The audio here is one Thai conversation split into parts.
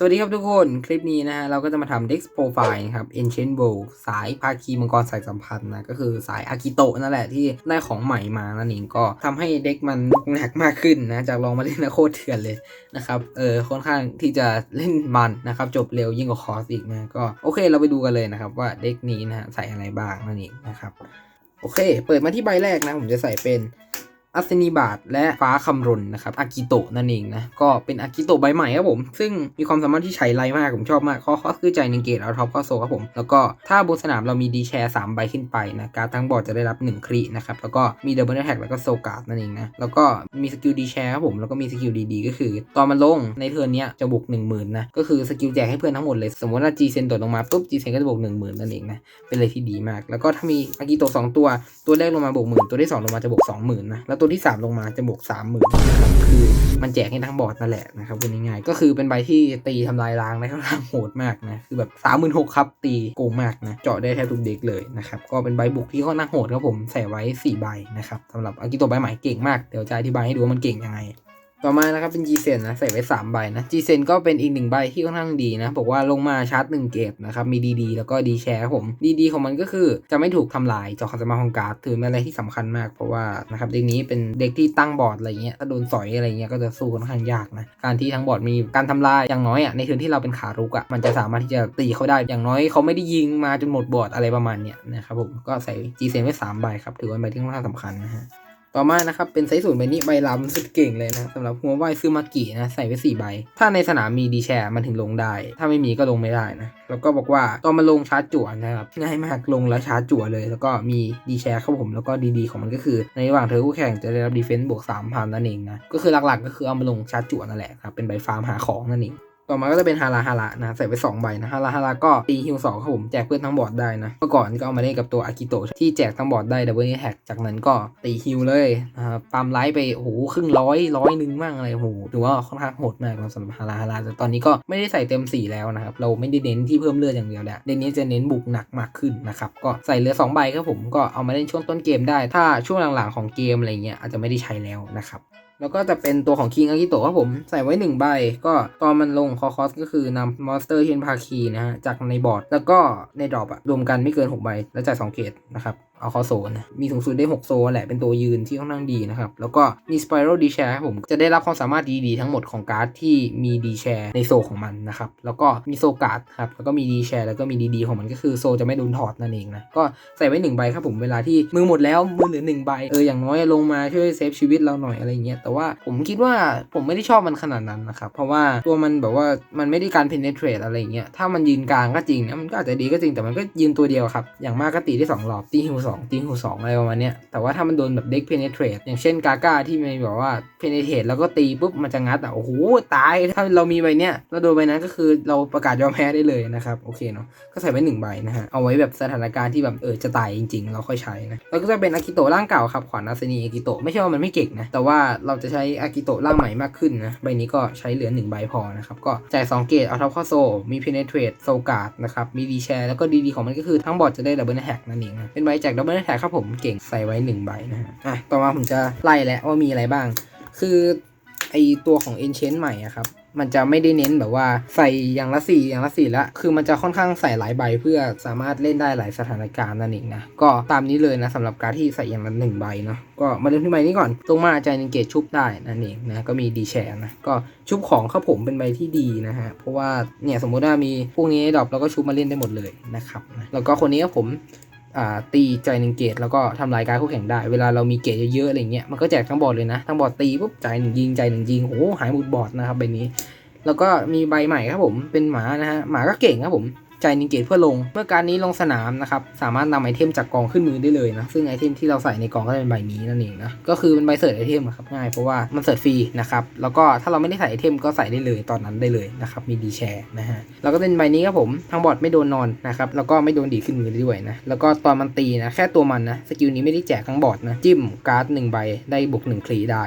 สวัสดีครับทุกคน คลิปนี้นะฮะ เราก็จะมาทำ Dex Profile นะครับ Ancient World สายภาคีมังกรสายสัมพันธ์นะ ก็คือสายอากิโตะนั่นแหละที่ได้ของใหม่มานั่นเองก็ทำให้เด็กมันหนักมากขึ้นนะ จากลองมาเล่นนะโคตรเถื่อนเลยนะครับ เออค่อนข้างที่จะเล่นมันนะครับ จบเร็วยิ่งกว่าคอร์สอีกนะ ก็โอเคเราไปดูกันเลยนะครับว่าเด็กนี้นะฮะใส่อะไรบ้างนั่นเองนะครับ โอเค เปิดมาที่ใบแรกนะ ผมจะใส่เป็น อัศนีบาทและฟ้าคำรนนะครับอากิโตะนั่นเองนะ ก็เป็นอากิโตะใบใหม่ครับผม ซึ่งมีความสามารถที่ใช้ไรมาก ผมชอบมากข้อข้อคือใจหนึ่งเกตเอาท็อปข้าโซครับผม แล้วก็ถ้าบนสนามเรามีดีแชร์3ใบขึ้นไปนะการทั้งบอร์ดจะได้รับ 1 ครีนะครับ แล้วก็มีดับเบิลแท็กแล้วก็โซการ์ดนั่นเองนะ แล้วก็มีสกิลดีแชร์ครับผม แล้วก็มีสกิลดีๆก็คือ ตอนมันลงในเทิร์นนี้จะบวก1 0,000นะ ก็คือสกิลแจกให้เพื่อนทั้งหมดเลย สมมติว่าจีเซนโดลงมาปุ๊บจีเซนก็จะบวก1 0,000นั่นเองนะเป็นอะไรที่ดีมาก แล้วก็ถ้ามีอากิโตะสองตัวตัวแรกลงมาบวกหมื่นตัวที่สองลงมาจะบวกสองหมื่นนะแล้วตัวที่สามลงมาจะบวกสามหมื่นครับคือมันแจกให้ทั้งบอร์ดนั่นแหละนะครับเป็นง่ายๆก็คือเป็นใบที่ตีทำลายล้างได้ค่อนข้างโหดมากนะคือแบบสามหมื่นหกครับตีโกงมากนะเจาะได้แทบทุกเด็กเลยนะครับก็เป็นใบบุกที่ค่อนข้างโหดครับผมใส่ไว้สี่ใบนะครับสำหรับอากิโตะใบใหม่เก่งมากเดี๋ยวจะอธิบายให้ดูว่ามันเก่งยังไง ต่อมานะครับเป็น G เซนนะใส่ไว้3ใบนะ G เซนก็เป็นอีกหนึ่งใบที่ค่อนข้างดีนะบอกว่าลงมาชาร์จ1เกตนะครับมี DD แล้วก็ D แชร์ผม DD ของมันก็คือจะไม่ถูกทำลายจากความสามารถของการ์ดถือเป็นอะไรที่สำคัญมาก เพราะว่านะครับเด็กนี้เป็นเด็กที่ตั้งบอร์ดอะไรเงี้ยถ้าโดนสอยอะไรเงี้ยก็จะสู้ค่อนข้างยากนะการที่ทั้งบอร์ดมีการทำลายอย่างน้อยอะในเทิร์นที่เราเป็นขารุกอะมันจะสามารถที่จะตีเขาได้อย่างน้อยเขาไม่ได้ยิงมาจนหมดบอร์ดอะไรประมาณเนี้ยนะครับผมก็ใส่ G เซนไว้สามใบครับถือว่าเป็นใบที่ค่อนข้างสำคัญนะฮะ ต่อมานะครับเป็นไซส์ศูนย์ใบนี้ใบล้ำสุดเก่งเลยนะสำหรับหัวไหวซึมากินะใส่ไว้สี่ใบ ถ้าในสนามมีดีแชร์มันถึงลงได้ ถ้าไม่มีก็ลงไม่ได้นะแล้วก็บอกว่าตอนมาลงชาร์จจั่วนะครับง่ายมากลงแล้วชาร์จจั่วเลย แล้วก็มีดีแชร์เข้าผมแล้วก็ดีๆของมันก็คือ ในระหว่างเธอคู่แข่งจะได้รับดีเฟนซ์บวกสามพันนั่นเองนะก็คือหลักๆ ก็คือเอามาลงชาร์จจั่วนั่นแหละครับเป็นใบฟาร์มหาของนั่นเอง ต่อมาก็จะเป็นฮาราฮาระนะใส่ไป2ใบนะฮาราฮาระก็ตีฮิวสองครับผมแจกเพื่อนทั้งบอร์ดได้นะเมื่อก่อนก็เอามาเล่นกับตัวอากิโตะที่แจกทั้งบอร์ดได้ดับเบิลแท็กจากนั้นก็ตีฮิวเลยนะครับปามไลท์ไปโอ้โหครึ่งร้อยร้อยหนึ่งมั่งอะไรโอ้โหถือว่าค่อนข้างโหดมากนะสำหรับฮาราฮาระแต่ตอนนี้ก็ไม่ได้ใส่เต็มสี่แล้วนะครับเราไม่ได้เน้นที่เพิ่มเลือดอย่างเดียวแหละเดนนี้จะเน้นบุกหนักมากขึ้นนะครับก็ใส่เหลือ2ใบครับผมก็เอามาเล่นช่วงต้นเกมได้ ถ้าช่วงหลังๆของเกมอะไรเงี้ยอาจจะไม่ได้ใช้แล้วนะครับ แล้วก็จะเป็นตัวของคิงอากิโตะครับผมใส่ไว้ 1 ใบ ก็ตอนมันลงคอคอสก็คือนำมอนสเตอร์ที่เป็นภาคีนะฮะจากในบอร์ด แล้วก็ในดรอปอะรวมกันไม่เกิน 6 ใบ แล้วจ่าย2เกตนะครับ เอาเข้าโซนนะมีสูงสุดได้ 6 โซนแหละเป็นตัวยืนที่ค่อนข้างดีนะครับ แล้วก็มีสไปรัลดีแชร์ครับผมจะได้รับความสามารถดีๆ ทั้งหมดของการ์ดที่มีดีแชร์ในโซของมันนะครับ แล้วก็มีโซการ์ดครับแล้วก็มีดีแชร์แล้วก็มีดีๆของมันก็คือโซจะไม่โดนถอดนั่นเองนะก็ใส่ไว้1ใบครับผมเวลาที่มือหมดแล้วมือเหลือ1ใบเอออย่างน้อยลงมาช่วยเซฟชีวิตเราหน่อยอะไรเงี้ยแต่ว่าผมคิดว่าผมไม่ได้ชอบมันขนาดนั้นนะครับเพราะว่าตัวมันแบบว่ามันไม่ได้การ penetrate อะไรเงี้ยถ้ามันยืนกลางก็จริงนะมันก็อาจจะดีก็จริงแต่มันก็ยืนตัวเดียวครับอย่างมากก็ตีได้สองรอบตีฮิวสองตีฮิวสองอะไรประมาณเนี้ยแต่ว่าถ้ามันโดนแบบเด็ก penetrate อย่างเช่นกาก้าที่มันแบบว่า penetrate แล้วก็ตีปุ๊บมันจะงัดอะโอ้โหตายถ้าเรามีใบเนี้ยแล้วโดนใบนั้นก็คือเราประกาศยอมแพ้ได้เลยนะครับโอเคเนาะก็ใส่ไว้หนึ่งใบนะฮะเอาไว้แบบสถานการณ์ที่แบบเออจะตายจริง ๆ เราค่อยใช้นะแล้วก็จะเป็นอากิโตะร่างเก่าครับขวานอาซนีอากิโตะไม่ใช่ว่ามันไม่เก่งนะแต่ว่าเราจะใช้อากิโตะร่างใหม่มากขึ้นนะใบนี้ก็ใช้เหลือหนึ่งใบพอนะครับก็จ่ายสองเกตเอาท็อปข้อโซมี penetrate โซการ์ดนะครับมีดีแชร์แล้วก็ดีๆของมันก็คือทั้งบอร์ดจะได้ดับเบิลแท็กนั่นเองนะเป็นใบแจกดับเบิลแท็กครับผมเก่งใส่ไว้หนึ่งใบนะฮะอะต่อมาผมจะไล่แล้วว่ามีอะไรบ้าง คือไอตัวของ Enchant ใหม่อะครับมันจะไม่ได้เน้นแบบว่าใส่อย่างละสี่อย่างละสี่ละคือมันจะค่อนข้างใส่หลายใบเพื่อสามารถเล่นได้หลายสถานการณ์นั่นเองนะก็ตามนี้เลยนะสำหรับการที่ใส่อย่างละหนึ่งใบเนาะก็มาเริ่มที่ใบนี้ก่อนตรงมาใจนิเกตชุบได้นั่นเองนะก็มีดีแชร์นะก็ชุบของครับผมเป็นใบที่ดีนะฮะเพราะว่าเนี่ยสมมุติว่ามีพวกนี้ดรอปแล้วก็ชุบมาเล่นได้หมดเลยนะครับนะแล้วก็คนนี้ครับผม อ่าตีใจหนึ่งเกตแล้วก็ทำลายการคู่แข่งได้ เวลาเรามีเกตเยอะๆอะไรเงี้ยมันก็แจกทั้งบอร์ดเลยนะ ทั้งบอร์ดตีปุ๊บใจหนึ่งยิงใจหนึ่งยิงโหหายหมดบอร์ดนะครับใบนี้ แล้วก็มีใบใหม่ครับผมเป็นหมานะฮะหมาก็เก่งครับผม ใจนึ่งเกตเพื่อลง เมื่อการนี้ลงสนามนะครับ สามารถนำไอเทมจากกองขึ้นมือได้เลยนะ ซึ่งไอเทมที่เราใส่ในกองก็จะเป็นใบนี้นั่นเองนะ ก็คือเป็นใบเสิร์ชไอเทมครับง่ายเพราะว่ามันเสิร์ชฟรีนะครับ แล้วก็ถ้าเราไม่ได้ใส่ไอเทมก็ใส่ได้เลยตอนนั้นได้เลยนะครับ มีดีแชร์นะฮะ แล้วก็เป็นใบนี้ครับผม ทางบอร์ดไม่โดนนอนนะครับ แล้วก็ไม่โดนดีขึ้นมือด้วยนะ แล้วก็ตอนมันตีนะแค่ตัวมันนะสกิลนี้ไม่ได้แจกทั้งบอร์ดนะจิ้มการ์ดหนึ่งใบได้บวกหนึ่งคลีได้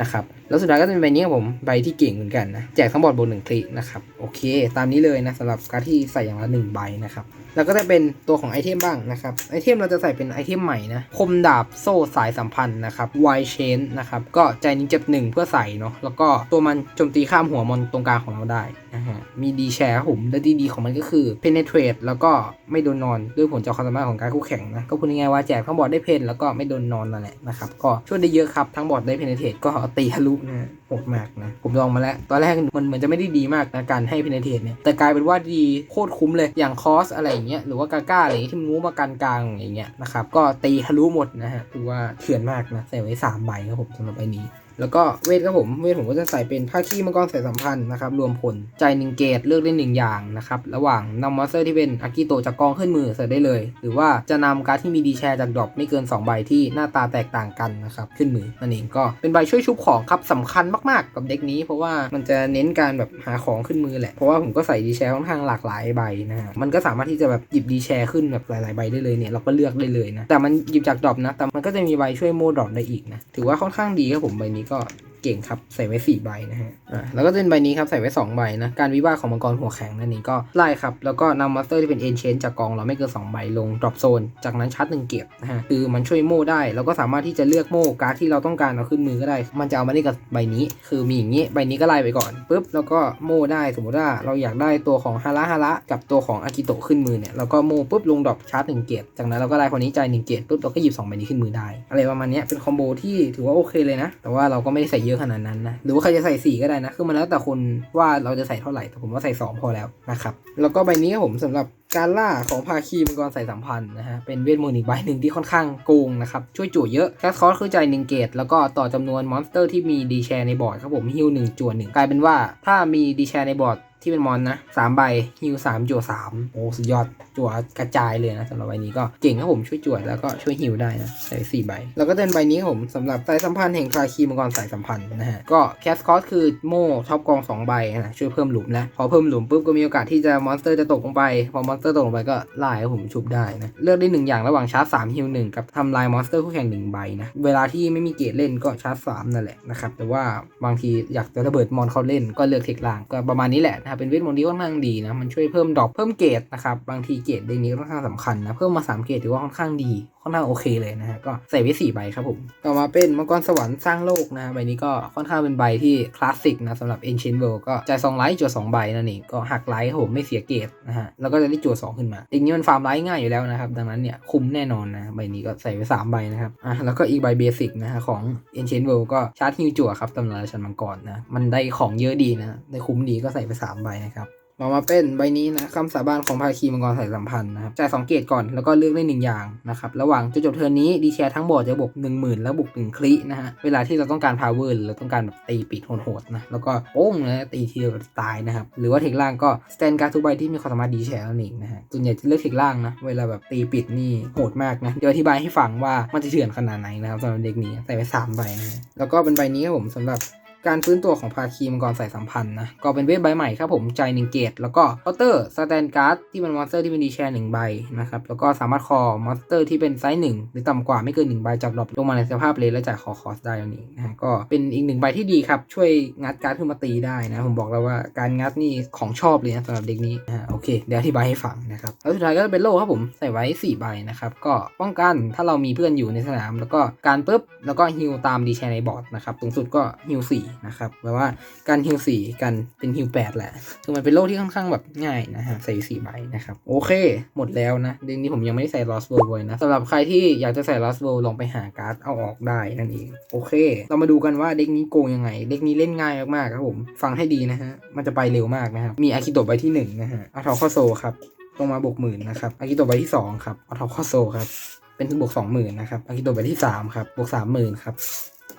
นะครับแล้วสุดท้ายก็จะเป็นใบนี้ครับผมใบที่เก่งเหมือนกันนะแจกทั้งบอร์ดบวกหนึ่งคลีนะครับโอเค ตามนี้เลยนะสำหรับการ์ดที่ใส่อย่างละหนึ่งใบนะครับแล้วก็จะเป็นตัวของไอเทมบ้างนะครับไอเทมเราจะใส่เป็นไอเทมใหม่นะคมดาบโซ่สายสัมพันธ์นะครับไวเชนนะครับก็ใจนี้เจ็บหนึ่งเพื่อใส่เนาะแล้วก็ตัวมันโจมตีข้ามหัวมอนตรงกลางของเราได้นะฮะมีดีแชร์ผมและดีดีของมันก็คือ penetrate แล้วก็ไม่โดนนอนด้วยผลจากความสามารถของการคู่แข่งนะก็พูดง่ายๆว่าแจกทั้งบอร์ดได้เพนแล้วก็ไม่โดนนอนนั่นแหละนะครับก็ช่วยได้เยอะครับทั้งบอร์ดได้ penetrate ก็ตีทะลุนะโหดมากนะ ผมลองมาแล้ว ตอนแรกมันเหมือนจะไม่ได้ดีมากนะการให้พินเทศเนี่ยแต่กลายเป็นว่าดีโคตรคุ้มเลยอย่างคอสอะไรอย่างเงี้ยหรือว่ากาก้าอะไรที่มันมูมากันกลางอย่างเงี้ยนะครับก็ตีทะลุหมดนะฮะคือว่าเถื่อนมากนะใส่ไว้สามใบครับผมสำหรับใบนี้ แล้วก็เวทครับผม เวทผมก็จะใส่เป็นผ้าขี้มังกรสายสัมพันธ์นะครับ รวมผลใจหนึ่งเกตเลือกได้หนึ่งอย่างนะครับ ระหว่างนำมอนสเตอร์ที่เป็นอากิโตะจากกองขึ้นมือเสิร์ฟได้เลย หรือว่าจะนำการ์ดที่มีดีแชร์จากดรอปไม่เกิน 2 ใบที่หน้าตาแตกต่างกันนะครับ ขึ้นมือนั่นเองก็เป็นใบช่วยชุบของครับสำคัญมากๆ กับเด็กนี้ เพราะว่ามันจะเน้นการแบบหาของขึ้นมือแหละเพราะว่าผมก็ใส่ดีแชร์ค่อนข้างหลากหลายใบนะฮะมันก็สามารถที่จะแบบหยิบดีแชร์ขึ้นแบบหลาย ๆ ใบได้เลยเนี่ยเราก็เลือกได้เลยนะแต่มันหยิบจากดรอปนะแต่มันก็จะมีใบช่วยโมดรอปได้อีกนะถือว่าค่อนข้างดีครับผมใบนี้ก็ เก่งครับ ใส่ไว้4ใบนะฮะอ่าแล้วก็เป็นใบนี้ครับใส่ไว้2ใบนะการวิวาของมังกรหัวแข็งนั่นนี่ก็ไล่ครับแล้วก็นำมาสเตอร์ที่เป็นเอนเชนจากกองเราไม่เกิน2ใบลงดรอปโซนจากนั้นชาร์จหนึ่งเก็บนะฮะคือมันช่วยโม่ได้แล้วก็สามารถที่จะเลือกโม่การ์ดที่เราต้องการเอาขึ้นมือก็ได้ มันจะเอามาได้กับใบนี้ คือมีอย่างนี้ใบนี้ก็ไล่ไปก่อนปุ๊บแล้วก็โม่ได้สมมติว่าเราอยากได้ตัวของฮาระฮาระกับตัวของอากิโตะขึ้นมือเนี่ยเราก็โม่ปุ๊บลงดรอปชาร์จหนึ่งเก็บจากนั้นเราก็ไล่คนนี้ใจหนึ่งเก็บปุ๊บเราก็หยิบสองใบนี้ขึ้นมือได้ อะไรประมาณนี้เป็นคอมโบที่ถือว่าโอเคเลยนะ แต่ว่าเราก็ไม่ได้ใส่เยอะขนาดนั้นนะ หรือว่าใครจะใส่ 4 ก็ได้นะ คือมันแล้วแต่คนว่าเราจะใส่เท่าไหร่ แต่ผมว่าใส่ 2 พอแล้วนะครับ แล้วก็ใบนี้ครับผมสำหรับการล่าของภาคีมังกรใส่สัมพันธ์นะฮะ เป็นเวทมนต์อีกใบหนึ่งที่ค่อนข้างโกงนะครับ ช่วยจู่เยอะแคสคอสคือใจหนึ่งเกต แล้วก็ต่อจำนวนมอนสเตอร์ที่มีดีแชร์ในบอร์ดครับผมฮิวหนึ่งจั่วหนึ่งกลายเป็นว่าถ้ามีดีแชร์ในบอร์ด ที่เป็นมอนนะสามใบฮิวสามจั่วสามโอ้สุดยอดจั่วกระจายเลยนะสำหรับใบนี้ก็เก่งครับผมช่วยจั่วแล้วก็ช่วยฮิวได้นะใส่สี่ใบ แล้วก็เป็นใบนี้ครับผมสำหรับสายสัมพันธ์แห่งภาคีมังกรสายสัมพันธ์นะฮะก็แคสคอสคือโม่ท็อปกองสองใบนะช่วยเพิ่มหลุมนะพอเพิ่มหลุมปุ๊บก็มีโอกาสที่จะมอนสเตอร์จะตกลงไปพอมอนสเตอร์ตกลงไปก็ไล่ให้ผมชุบได้นะเลือกได้หนึ่งอย่างระหว่างชาร์จสามฮิวหนึ่งกับทำลายมอนสเตอร์คู่แข่งหนึ่งใบนะเวลาที่ไม่มีเกตเล่นก็ชาร์จสามนั่นแหละนะครับแต่ว่าบางทีอยากจะระเบิดมอนเขาเล่นก็เลือกเทคล่างก็ประมาณนี้แหละนะครับเป็นเวทมนต์ที่ค่อนข้างดีนะ มันช่วยเพิ่มดอกเพิ่มเกรดนะครับ บางทีเกรดเดนี้ค่อนข้างสำคัญนะ เพิ่มมา3เกรดถือว่าค่อนข้างดี ค่อนข้างโอเคเลยนะฮะก็ใส่ไว้4ใบครับผมต่อมาเป็นมังกรสวรรค์สร้างโลกนะใบนี้ก็ค่อนข้างเป็นใบที่คลาสสิกนะสำหรับ Ancient World ก็จ่ายสองไลท์จั่วสองใบนั่นเองก็หักไลท์ผมไม่เสียเกรดนะฮะแล้วก็จะได้จั่วสองขึ้นมาจริงๆมันฟาร์มไลท์ง่ายอยู่แล้วนะครับดังนั้นเนี่ยคุ้มแน่นอนนะใบนี้ก็ใส่ไว้สามใบนะครับอะแล้วก็อีกใบเบสิกนะฮะของ Ancient World ก็ชาร์จฮิวจั่วครับตำราชันมังกรนะมันได้ของเยอะดีนะได้คุ้มดีก็ใส่ไปสามใบนะครับ มามาเป็นใบนี้นะคำสาบานของภาคีมังกรสายสัมพันธ์นะครับจ่ายสองเกตก่อนแล้วก็เลือกได้หนึ่งอย่างนะครับระหว่างจนจบเทิร์นนี้ดีแชร์ทั้งบอร์ดจะบวกหนึ่งหมื่นแล้วบวกหนึ่งคลินะฮะเวลาที่เราต้องการพาวเวอร์หรือเราต้องการแบบตีปิดโหดๆนะแล้วก็โป้งนะตีทีเดียวตายนะครับหรือว่าเทคล่างก็สแตนการ์ดทุกใบที่มีความสามารถดีแชร์นั่นเองนะฮะส่วนใหญ่จะเลือกเทคล่างนะเวลาแบบตีปิดนี่โหดมากนะเดี๋ยวอธิบายให้ฟังว่ามันจะเถื่อนขนาดไหนนะครับสำหรับเด็กนี้ใส่ไปสามใบนะฮะแล้วก็เป็นใบนี้ครับผมสำหรับ การฟื้นตัวของภาคีมังกรสายสัมพันธ์นะก็เป็นเวทใบใหม่ครับผมใจหนึ่งเกตแล้วก็เคาน์เตอร์สแตนการ์ดที่เป็นมอนสเตอร์ที่เป็นดีแชร์หนึ่งใบนะครับแล้วก็สามารถคอมอนสเตอร์ที่เป็นไซส์หนึ่งหรือต่ำกว่าไม่เกินหนึ่งใบจากดรอปลงมาในสภาพเลนและจ่ายคอคอสได้อันนี้นะฮะก็เป็นอีกหนึ่งใบที่ดีครับช่วยงัดการ์ดขึ้นมาตีได้นะผมบอกแล้วว่าการงัดนี่ของชอบเลยนะสำหรับเด็กนี้นะโอเคเดี๋ยวอธิบายให้ฟังนะครับแล้วสุดท้ายก็เป็นโล่ครับผมใส่ไว้สี่ใบนะครับก็ป้องกันถ้าเรามีเพื่อนอยู่ในสนาม แล้วก็การปุ๊บแล้วก็ฮิวตามดีแชร์ในบอร์ดนะครับสูงสุดก็ฮิวสี่นะครับแปลว่าการฮิวสี่กันเป็นฮิวแปดแหละคือมันเป็นโลกที่ค่อนข้างแบบง่ายนะฮะใส่สี่ใบนะครับโอเค หมดแล้วนะเดือนนี้ผมยังไม่ได้ใส่ Lost World ไว้นะสำหรับใครที่อยากจะใส่ Lost World ลองไปหาการ์ดเอาออกได้นั่นเองโอเค เรามาดูกันว่าเด็กนี้โกงยังไง เด็กนี้เล่นง่ายมากๆครับผมฟังให้ดีนะฮะมันจะไปเร็วมากนะครับมีอากิโตะใบที่หนึ่งนะฮะอาทอข้อโซครับลงมาบวกหมื่นนะครับอากิโตะใบที่สองครับอาทอข้อโซครับเป็นบวกสองหมื่นนะครับอากิโตะใบที่สามครับบวกสามหมื่นครับ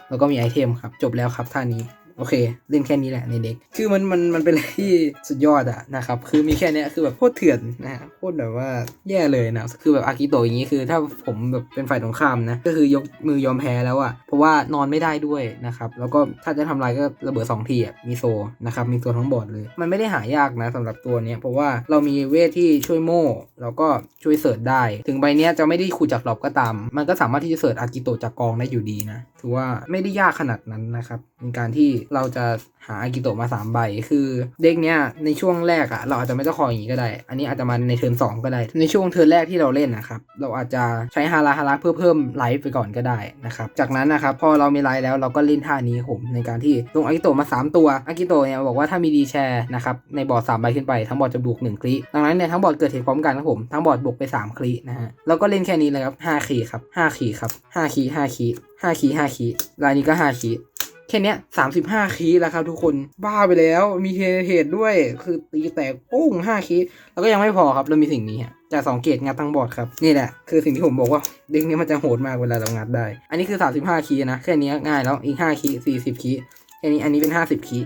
แล้วก็มีไอเทมครับ จบแล้วครับท่านี้ โอเค เล่นแค่นี้แหละในเด็ก คือมันมันมันเป็นอะไรที่สุดยอดอะนะครับ คือมีแค่นี้คือแบบโคตรเถื่อนนะโคตรแบบว่าแย่เลยนะ คือแบบอากิโตะอย่างนี้คือ ถ้าผมแบบเป็นฝ่ายตรงข้ามนะ ก็คือยกมือยอมแพ้แล้วอะเพราะว่านอนไม่ได้ด้วยนะครับ แล้วก็ถ้าจะทำลายก็ระเบิดสองทีอะมีโซนะครับมีตัวทั้งบอดเลย มันไม่ได้หายากนะสำหรับตัวเนี้ยเพราะว่าเรามีเวทที่ช่วยโม่แล้วก็ช่วยเสิร์ชได้ ถึงใบเนี้ยจะไม่ได้ขูดจากหลอบก็ตาม มันก็สามารถที่จะเสิร์ชอากิโตะจากกองได้อยู่ดีนะถือว่าไม่ได้ยากขนาดนั้นนะครับในการที่เราจะหาอากิโตะมา3ใบคือเด็กเนี้ยในช่วงแรกอะเราอาจจะไม่ต้องคอยอย่างนี้ก็ได้ อันนี้อาจจะมาในเทิร์น2ก็ได้ ในช่วงเทิร์นแรกที่เราเล่นนะครับเราอาจจะใช้ฮาราฮาราเพื่อเพิ่มไลฟ์ไปก่อนก็ได้นะครับจากนั้นนะครับพอเรามีไลฟ์แล้วเราก็เล่นท่านี้ครับผมในการที่ลงอากิโตะมา 3 ตัวอากิโตะเนี่ยบอกว่าถ้ามีดีแชร์นะครับในบอร์ด3ใบขึ้นไปทั้งบอร์ดจะบวก1คลิดังนั้นเนี่ยทั้งบอร์ดเกิดเหตุพร้อมกันครับผมทั้งบอร์ดบวกไป 3 คลินะฮะแล้วก็เล่นแค่นี้เลยครับ5คีครับ5คีครับ5คี5คี5คี5คีลายนี้ก็5คี แค่เนี้ย35คีแล้วครับทุกคน บ้าไปแล้ว มีเทเทดด้วย คือตีแตกปุ้ง5คีแล้วก็ยังไม่พอครับเรามีสิ่งนี้ฮะจากสองเกตงัดทั้งบอร์ดครับ นี่แหละ คือสิ่งที่ผมบอกว่าเด็กนี้มันจะโหดมากเวลาเรางัดได้ อันนี้คือ35คีนะแค่นี้ง่ายแล้วอีก5คี40คีแค่นี้อันนี้เป็น50คี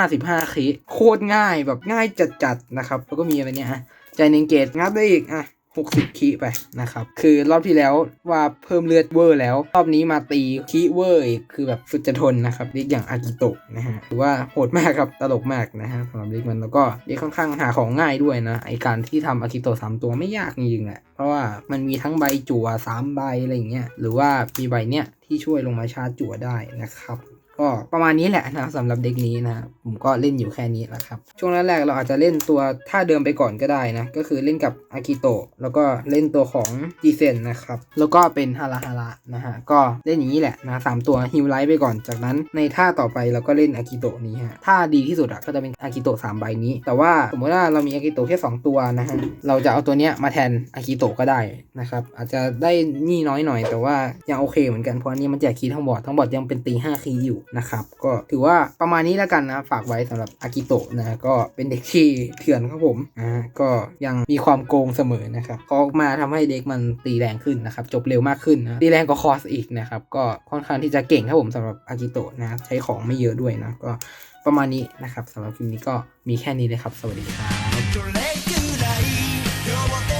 55คีโคตรง่ายแบบง่ายจัดๆนะครับแล้วก็มีอะไรเนี่ยฮะใจหนึ่งเกตงัดได้อีกอะ 60คีไปนะครับ คือรอบที่แล้วว่าเพิ่มเลือดเวอร์แล้ว รอบนี้มาตีคีเวอร์อีกคือแบบสุดจะทนนะครับเรียกอย่างอากิโตะนะฮะถือว่าโหดมากครับ ตลกมากนะฮะสำหรับเรียกมันแล้วก็เรียกค่อนข้างหาของง่ายด้วยนะไอการที่ทำอากิโตะสามตัวไม่ยากจริงๆแหละเพราะว่ามันมีทั้งใบจั่วสามใบอะไรอย่างเงี้ยหรือว่ามีใบเนี้ยที่ช่วยลงมาชาร์จจั่วได้นะครับ ก็ประมาณนี้แหละนะครับสำหรับเด็กนี้นะผมก็เล่นอยู่แค่นี้แหละครับ ช่วงแรกๆเราอาจจะเล่นตัวท่าเดิมไปก่อนก็ได้นะ ก็คือเล่นกับอากิโตะแล้วก็เล่นตัวของจีเซนนะครับ แล้วก็เป็นฮาราฮาระนะฮะก็เล่นอย่างนี้แหละนะสามตัวฮิวไลท์ไปก่อนจากนั้นในท่าต่อไปเราก็เล่นอากิโตะนี้ฮะท่าดีที่สุดอะก็จะเป็นอากิโตะสามใบนี้ แต่ว่าสมมติว่าเรามีอากิโตะแค่สองตัวนะฮะเราจะเอาตัวเนี้ยมาแทนอากิโตะก็ได้นะครับอาจจะได้นี่น้อยหน่อย แต่ว่ายังโอเคเหมือนกันเพราะนี้มันแจกคีย์ทั้งบอร์ดทั้งบอร์ดยังเป็นตีห้าคีย์อยู่นะครับ ก็ถือว่าประมาณนี้แล้วกันนะฝากไว้สำหรับอากิโตะนะก็เป็นเด็กที่เถื่อนครับผมอ่าก็ยังมีความโกงเสมอนะครับก็มาทำให้เด็กมันตีแรงขึ้นนะครับจบเร็วมากขึ้นนะตีแรงก็คอสอีกนะครับก็ค่อนข้างที่จะเก่งครับผมสำหรับอากิโตะนะใช้ของไม่เยอะด้วยนะก็ประมาณนี้นะครับสำหรับคลิปนี้ก็มีแค่นี้เลยครับ สวัสดีครับ